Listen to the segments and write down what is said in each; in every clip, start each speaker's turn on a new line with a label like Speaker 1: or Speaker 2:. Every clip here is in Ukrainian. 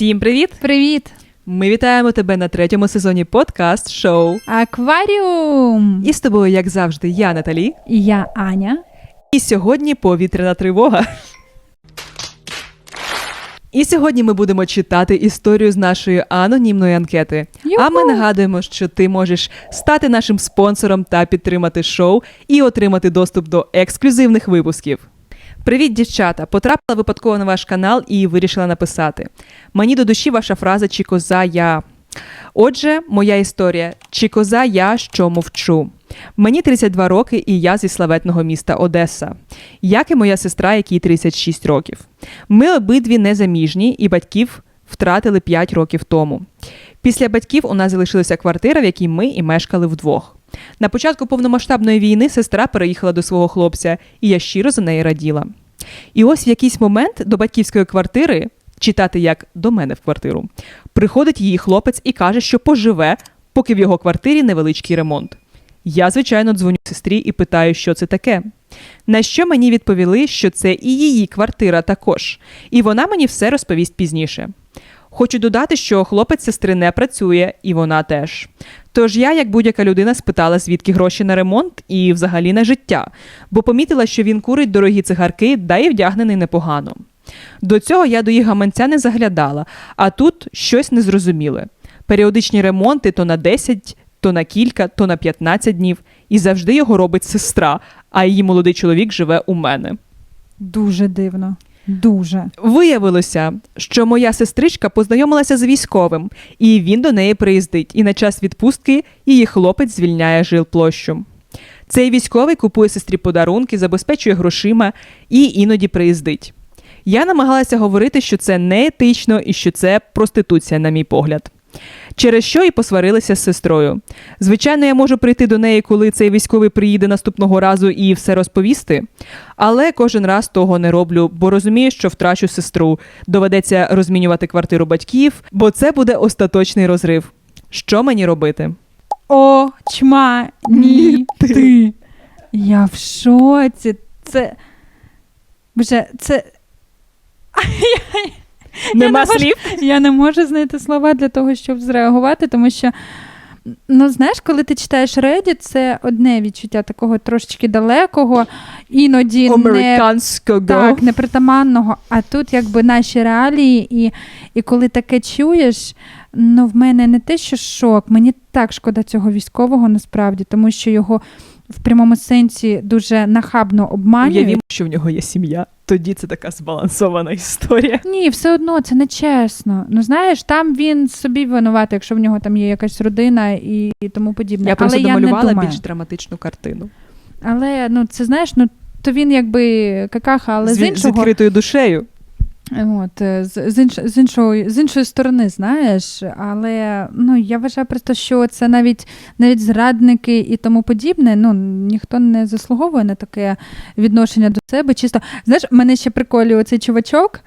Speaker 1: Всім привіт!
Speaker 2: Привіт!
Speaker 1: Ми вітаємо тебе на третьому сезоні подкаст шоу.
Speaker 2: Акваріум!
Speaker 1: І з тобою, як завжди, я Наталі.
Speaker 2: І я Аня.
Speaker 1: І сьогодні повітряна тривога. І сьогодні ми будемо читати історію з нашої анонімної анкети. А ми нагадуємо, що ти можеш стати нашим спонсором та підтримати шоу і отримати доступ до ексклюзивних випусків. Привіт, дівчата! Потрапила випадково на ваш канал і вирішила написати. Мені до душі ваша фраза чи коза я. Отже, моя історія чи коза я, що мовчу. Мені 32 роки, і я зі славетного міста Одеса, як і моя сестра, якій 36 років. Ми обидві незаміжні, і батьків втратили 5 років тому. Після батьків у нас залишилася квартира, в якій ми і мешкали вдвох. На початку повномасштабної війни сестра переїхала до свого хлопця, і я щиро за неї раділа. І ось в якийсь момент до батьківської квартири, читати як до мене в квартиру, приходить її хлопець і каже, що поживе, поки в його квартирі невеличкий ремонт. Я, звичайно, дзвоню сестрі і питаю, що це таке. На що мені відповіли, що це і її квартира також, і вона мені все розповість пізніше. Хочу додати, що хлопець сестри не працює, і вона теж. Тож я, як будь-яка людина, спитала, звідки гроші на ремонт і взагалі на життя, бо помітила, що він курить дорогі цигарки, да й вдягнений непогано. До цього я до їх гаманця не заглядала, а тут щось незрозуміле. Періодичні ремонти то на 10, то на кілька, то на 15 днів, і завжди його робить сестра, а її молодий чоловік живе у мене.
Speaker 2: Дуже дивно. Дуже.
Speaker 1: Виявилося, що моя сестричка познайомилася з військовим, і він до неї приїздить. І на час відпустки її хлопець звільняє жилплощу. Цей військовий купує сестрі подарунки, забезпечує грошима і іноді приїздить. Я намагалася говорити, що це неетично і що це проституція, на мій погляд. Через що і посварилися з сестрою. Звичайно, я можу прийти до неї, коли цей військовий приїде наступного разу і все розповісти. Але кожен раз того не роблю, бо розумію, що втрачу сестру. Доведеться розмінювати квартиру батьків, бо це буде остаточний розрив. Що мені робити?
Speaker 2: О, чма, ні,
Speaker 1: Ні, ти.
Speaker 2: ти. Я в шоці. Це. Боже, це.
Speaker 1: Нема слів?
Speaker 2: Я не можу знайти слова для того, щоб зреагувати, тому що. Ну, знаєш, коли ти читаєш Reddit, це одне відчуття такого трошечки далекого, іноді не Так, непритаманного. А тут якби наші реалії, і, і коли таке чуєш, ну в мене не те, що шок, мені так шкода цього військового насправді, тому що його в прямому сенсі дуже нахабно обманюють.
Speaker 1: Уявімо, що в нього є сім'я. Тоді це така збалансована історія.
Speaker 2: Ні, все одно це не чесно. Ну знаєш, там він собі винуватий, якщо в нього там є якась родина і, тому подібне.
Speaker 1: Я просто
Speaker 2: Але я не
Speaker 1: домалювала
Speaker 2: думаю.
Speaker 1: більш драматичну картину.
Speaker 2: Але ну це знаєш, ну то він якби какаха, але
Speaker 1: з,
Speaker 2: з
Speaker 1: іншого... з відкритою душею.
Speaker 2: От, е, з, з, інш, з, іншої, з іншої сторони, знаєш, але ну, я вважаю просто, що це навіть навіть зрадники і тому подібне. Ну, ніхто не заслуговує на таке відношення до себе. Чисто, знаєш, мене ще приколює цей чувачок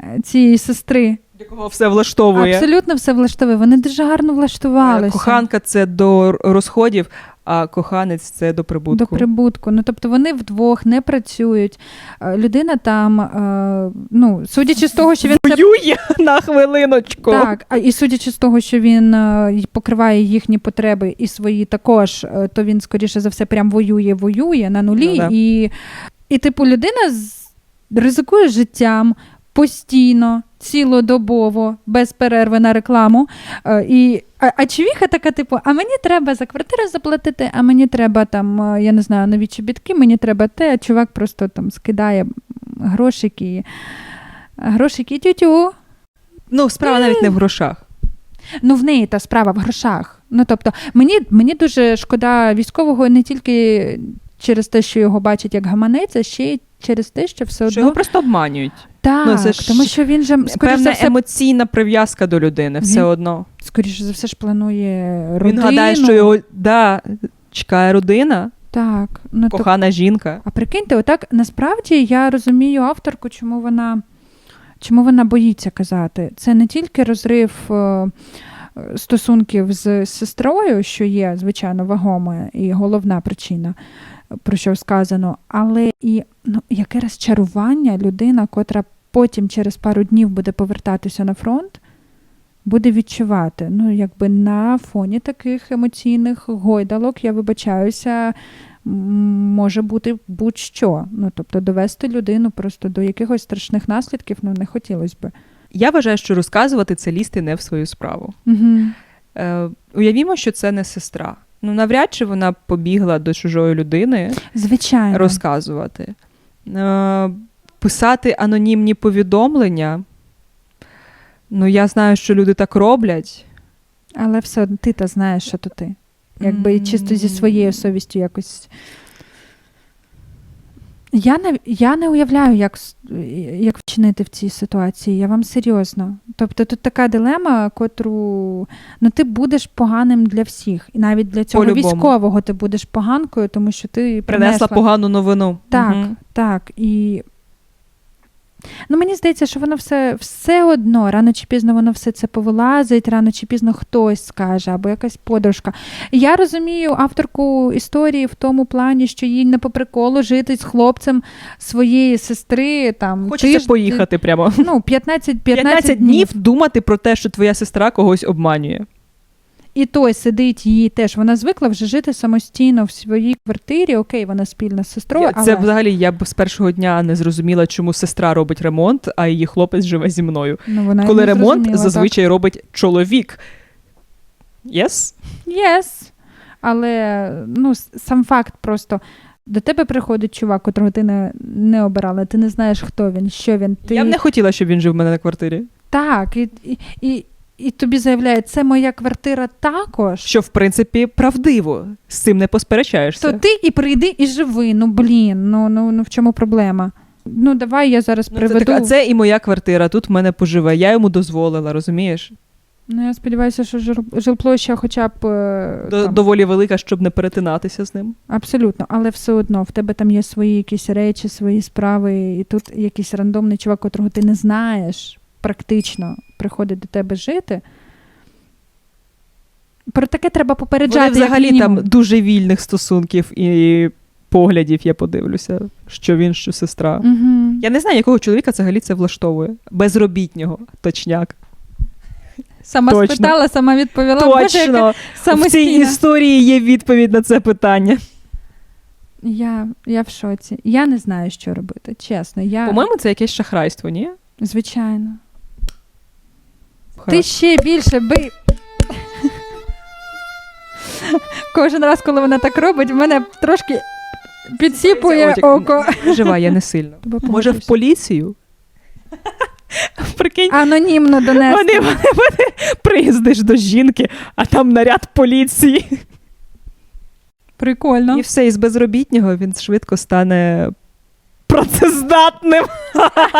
Speaker 2: е, цієї сестри.
Speaker 1: Якого все влаштовує.
Speaker 2: Абсолютно все влаштовує. Вони дуже гарно влаштувалися.
Speaker 1: Е, Коханка це до розходів, а коханець це до прибутку.
Speaker 2: До прибутку. Ну тобто вони вдвох не працюють. Е, Людина там, е, ну, судячи з того, що він це
Speaker 1: Воює на хвилиночку.
Speaker 2: Так, а і судячи з того, що він е, покриває їхні потреби і свої також, то він, скоріше за все, прям воює, воює на нулі.
Speaker 1: Ну, да.
Speaker 2: і, і, типу, людина ризикує життям постійно, цілодобово, без перерви на рекламу. Е, І, а, а чувіха така, типу, а мені треба за квартиру заплатити, а мені треба там, е, я не знаю, нові чобітки, мені треба те, а чувак просто там скидає грошики. Грошики тютю.
Speaker 1: Ну, справа навіть не в грошах.
Speaker 2: Ну, в неї та справа в грошах. Ну, тобто, мені, мені дуже шкода військового не тільки через те, що його бачать як гаманець, а ще й через те, що все одно
Speaker 1: його просто обманюють.
Speaker 2: так,
Speaker 1: ну, це ж
Speaker 2: тому що він же скоріше
Speaker 1: Певна
Speaker 2: за все,
Speaker 1: емоційна прив'язка до людини, все
Speaker 2: Він-
Speaker 1: одно.
Speaker 2: скоріше за все ж планує родину.
Speaker 1: Він гадає, що його да, чекає родина,
Speaker 2: так. Ну, то...
Speaker 1: кохана жінка.
Speaker 2: А прикиньте, отак насправді я розумію авторку, чому вона, чому вона боїться казати. Це не тільки розрив. е, Стосунків з сестрою, що є, звичайно, вагома і головна причина, про що сказано, але і ну, яке розчарування людина, котра потім через пару днів буде повертатися на фронт, буде відчувати. Ну, якби на фоні таких емоційних гойдалок, я вибачаюся, може бути будь-що. Ну, тобто довести людину просто до якихось страшних наслідків ну, не хотілося би.
Speaker 1: Я вважаю, що розказувати це лізти не в свою справу.
Speaker 2: Угу.
Speaker 1: Е, уявімо, що це не сестра. Ну, навряд чи вона побігла до чужої людини
Speaker 2: Звичайно.
Speaker 1: розказувати. Е, писати анонімні повідомлення. Ну, я знаю, що люди так роблять.
Speaker 2: Але все одно ти та знаєш, що то ти. Якби чисто зі своєю совістю якось. Я не, я не уявляю, як, як вчинити в цій ситуації. Я вам серйозно. Тобто тут така дилема, котру ну, ти будеш поганим для всіх. І навіть для цього
Speaker 1: По-любому.
Speaker 2: військового ти будеш поганкою, тому що ти
Speaker 1: Принесла погану новину.
Speaker 2: так,
Speaker 1: угу.
Speaker 2: так. І ну, мені здається, що воно все, все одно, рано чи пізно воно все це повилазить, рано чи пізно хтось скаже, або якась подружка. Я розумію авторку історії в тому плані, що їй не по приколу жити з хлопцем своєї сестри. Там,
Speaker 1: Хочеться
Speaker 2: тиждень-
Speaker 1: поїхати прямо.
Speaker 2: Ну, 15, 15,
Speaker 1: 15 днів думати про те, що твоя сестра когось обманює.
Speaker 2: І той сидить її теж. Вона звикла вже жити самостійно в своїй квартирі. Окей, вона спільна з сестрою. Але...
Speaker 1: Це взагалі я б з першого дня не зрозуміла, чому сестра робить ремонт, а її хлопець живе зі мною.
Speaker 2: ну, вона
Speaker 1: Коли ремонт
Speaker 2: зрозуміла, так.
Speaker 1: зазвичай робить чоловік. Yes?
Speaker 2: Yes. Але ну, сам факт просто. До тебе приходить чувак, котрого ти не, не обирала, ти не знаєш, хто він, що він. Ти...
Speaker 1: Я б не хотіла, щоб він жив в мене на квартирі.
Speaker 2: Так, і, і, і, і тобі заявляє, це моя квартира також.
Speaker 1: Що, в принципі, правдиво. З цим не посперечаєшся.
Speaker 2: То ти і прийди і живи. Ну блін, ну, ну, ну в чому проблема? Ну давай я зараз
Speaker 1: Ну, це
Speaker 2: приведу.
Speaker 1: так, а це і моя квартира, тут в мене поживе. Я йому дозволила, розумієш?
Speaker 2: Ну я сподіваюся, що жил- жилплоща хоча б е,
Speaker 1: До,
Speaker 2: там,
Speaker 1: доволі велика, щоб не перетинатися з ним.
Speaker 2: Абсолютно, але все одно в тебе там є свої якісь речі, свої справи, і тут якийсь рандомний чувак, котрого ти не знаєш, практично приходить до тебе жити. Про таке треба попереджати.
Speaker 1: Вони взагалі там дуже вільних стосунків і поглядів, я подивлюся, що він, що сестра.
Speaker 2: Угу.
Speaker 1: Я не знаю, якого чоловіка взагалі це влаштовує. Безробітнього, точняк.
Speaker 2: Сама
Speaker 1: Точно.
Speaker 2: спитала, сама відповіла. Боже.
Speaker 1: В цій історії є відповідь на це питання.
Speaker 2: Я, я в шоці. Я не знаю, що робити. Чесно. Я,
Speaker 1: По-моєму, це якесь шахрайство, ні?
Speaker 2: Звичайно. Ти ще більше би. Кожен раз, коли вона так робить, в мене трошки підсіпує
Speaker 1: Отік,
Speaker 2: око.
Speaker 1: Не переживай, я не сильно. Може, в поліцію? Прикинь,
Speaker 2: Анонімно донести.
Speaker 1: вони, вони, вони приїздиш до жінки, а там наряд поліції.
Speaker 2: Прикольно.
Speaker 1: І все, із безробітнього він швидко стане працездатним.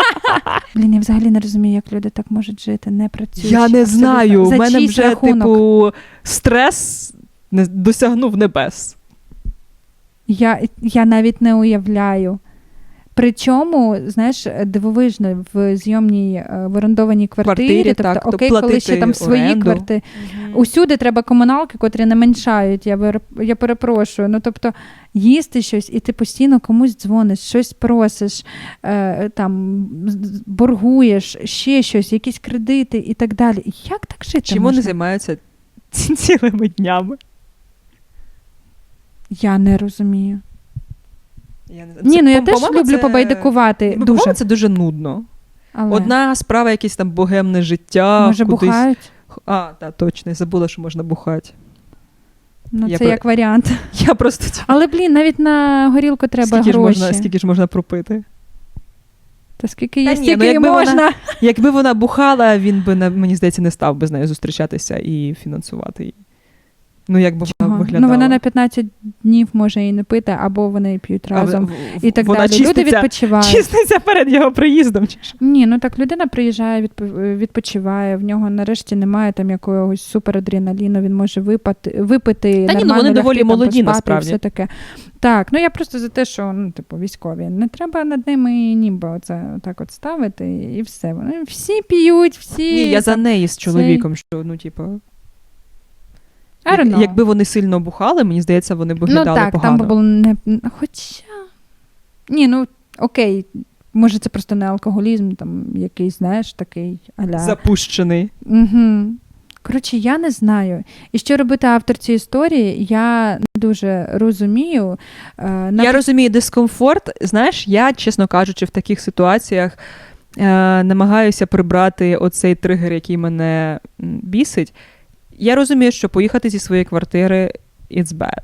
Speaker 2: Блін, я взагалі не розумію, як люди так можуть жити, не працюючи.
Speaker 1: Я не знаю. У мене вже,
Speaker 2: рахунок.
Speaker 1: типу, стрес не досягнув небес.
Speaker 2: Я, я навіть не уявляю. Причому, знаєш, дивовижно в зйомній е, в орендованій квартирі,
Speaker 1: Квартирі,
Speaker 2: тобто,
Speaker 1: так, то
Speaker 2: окей, коли ще там свої
Speaker 1: оренду.
Speaker 2: квартири. Усюди треба комуналки, котрі не меншають. Я, вир- я перепрошую. Ну тобто їсти щось, і ти постійно комусь дзвониш, щось просиш, е, там боргуєш, ще щось, якісь кредити і так далі. Як так жити?
Speaker 1: Чим вони займаються цілими днями?
Speaker 2: Я не розумію.
Speaker 1: Я не.
Speaker 2: Ні,
Speaker 1: Це,
Speaker 2: ну я теж люблю
Speaker 1: це-
Speaker 2: побайдикувати. Дуже.
Speaker 1: це дуже нудно.
Speaker 2: Але...
Speaker 1: Одна справа, якесь там богемне життя.
Speaker 2: Може,
Speaker 1: кудись.
Speaker 2: бухають?
Speaker 1: А, так, точно, я забула, що можна бухати.
Speaker 2: Ну,
Speaker 1: Я
Speaker 2: це
Speaker 1: про-
Speaker 2: як варіант.
Speaker 1: Я просто
Speaker 2: Але, блін, навіть на горілку треба
Speaker 1: скільки ж,
Speaker 2: гроші.
Speaker 1: можна, скільки ж можна пропити.
Speaker 2: Та скільки
Speaker 1: Та
Speaker 2: є,
Speaker 1: ні,
Speaker 2: стільки
Speaker 1: ну,
Speaker 2: і
Speaker 1: якби вона-
Speaker 2: можна.
Speaker 1: Якби вона бухала, він би на- мені здається не став би з нею зустрічатися і фінансувати її. Ну, як би вона виглядала.
Speaker 2: Ну, вона на 15 днів може і не пити, або вони п'ють разом.
Speaker 1: в- в-
Speaker 2: І так
Speaker 1: вона
Speaker 2: далі. Люди відпочивають.
Speaker 1: чиститься перед його приїздом. Чи що?
Speaker 2: Ні, ну так людина приїжджає, відпо- відпочиває. В нього нарешті немає там якогось суперадреналіну, він може випати, випити.
Speaker 1: Та ні, ну, вони
Speaker 2: лягти,
Speaker 1: доволі
Speaker 2: там,
Speaker 1: молоді, насправді.
Speaker 2: Все таке. Так, ну я просто за те, що ну, типу, військові. Не треба над ними ніби оце так от ставити, і все. Вони всі п'ють, всі.
Speaker 1: Ні, я за неї з чоловіком, що ну, типу.
Speaker 2: I don't know.
Speaker 1: Якби вони сильно бухали, мені здається, вони б
Speaker 2: Ну
Speaker 1: виглядали
Speaker 2: так,
Speaker 1: погано.
Speaker 2: там би було не. Хоча. Ні, ну окей, Може, це просто не алкоголізм, там якийсь, знаєш, такий аля.
Speaker 1: Запущений.
Speaker 2: Угу. Коротше, я не знаю. І що робити авторці історії, я не дуже розумію. Е,
Speaker 1: Я розумію дискомфорт. Знаєш, я, чесно кажучи, в таких ситуаціях е, намагаюся прибрати оцей тригер, який мене бісить. Я розумію, що поїхати зі своєї квартири it's bad.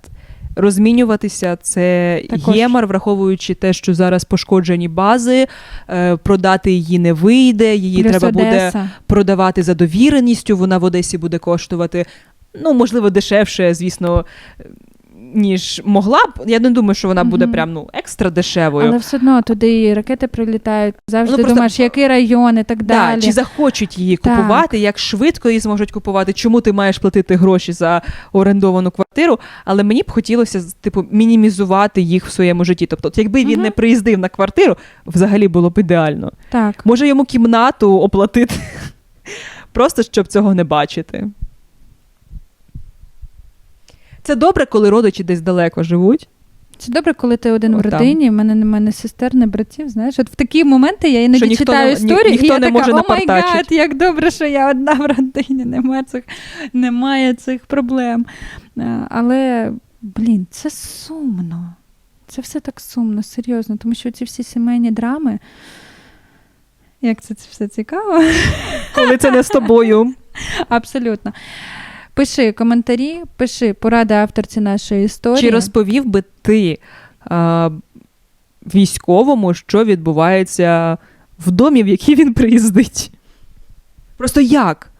Speaker 1: Розмінюватися це
Speaker 2: Також.
Speaker 1: ємар, враховуючи те, що зараз пошкоджені бази, е, продати її не вийде, її
Speaker 2: Плюс
Speaker 1: треба буде продавати за довіреністю, вона в Одесі буде коштувати, ну, можливо, дешевше, звісно, ніж могла б. Я не думаю, що вона буде прям ну, екстра дешевою.
Speaker 2: Але все одно туди і ракети прилітають. Завжди
Speaker 1: Ну, просто-
Speaker 2: думаєш, який район і так
Speaker 1: Да,
Speaker 2: далі.
Speaker 1: чи захочуть її
Speaker 2: Так.
Speaker 1: купувати, як швидко її зможуть купувати, чому ти маєш платити гроші за орендовану квартиру, але мені б хотілося типу, мінімізувати їх в своєму житті. Тобто, якби він
Speaker 2: Мгм.
Speaker 1: не приїздив на квартиру, взагалі було б ідеально.
Speaker 2: Так.
Speaker 1: Може йому кімнату оплатити, просто щоб цього не бачити. Це добре, коли родичі десь далеко живуть.
Speaker 2: Це добре, коли ти один в
Speaker 1: Отам.
Speaker 2: родині, в мене немає ні сестер, ні братів. Знаєш, от в такі моменти я іноді
Speaker 1: ніхто
Speaker 2: читаю
Speaker 1: ні-
Speaker 2: історію,
Speaker 1: ніхто
Speaker 2: і я
Speaker 1: не
Speaker 2: така, о май гад, як добре, що я одна в родині, немає цих, немає цих проблем. Е, Але, блін, це сумно. Це все так сумно, серйозно, тому що ці всі сімейні драми. Як це, це все цікаво?
Speaker 1: Коли це не з тобою.
Speaker 2: Абсолютно. Пиши коментарі, пиши поради авторці нашої історії.
Speaker 1: Чи розповів би ти а, військовому, що відбувається в домі, в який він приїздить? Просто як?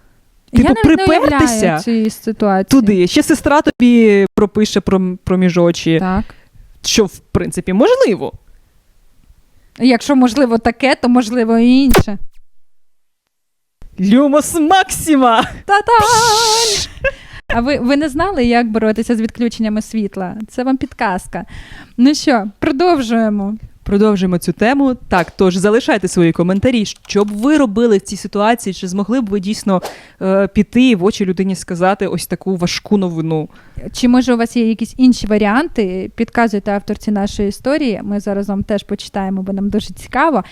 Speaker 1: типу,
Speaker 2: не
Speaker 1: припертися
Speaker 2: цієї ситуації.
Speaker 1: Туди. Ще сестра тобі пропише про, проміж очі,
Speaker 2: Так.
Speaker 1: що в принципі можливо.
Speaker 2: Якщо можливо таке, то можливо і інше.
Speaker 1: Люмос Максима!
Speaker 2: Та-та! А ви, ви не знали, як боротися з відключеннями світла? Це вам підказка. Ну що, продовжуємо.
Speaker 1: Продовжуємо цю тему. Так, тож залишайте свої коментарі, що б ви робили в цій ситуації, чи змогли б ви дійсно е, піти в очі людині сказати ось таку важку новину.
Speaker 2: Чи може у вас є якісь інші варіанти? Підказуйте авторці нашої історії. Ми зараз вам теж почитаємо, бо нам дуже цікаво.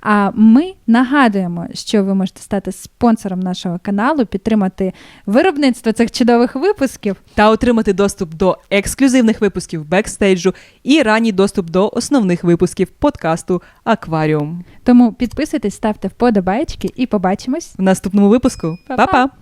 Speaker 2: А ми нагадуємо, що ви можете стати спонсором нашого каналу, підтримати виробництво цих чудових випусків.
Speaker 1: та отримати доступ до ексклюзивних випусків бекстейджу і ранній доступ до основних випусків подкасту Акваріум.
Speaker 2: Тому підписуйтесь, ставте вподобайки і побачимось.
Speaker 1: В наступному випуску.
Speaker 2: Па-па!
Speaker 1: Па-па!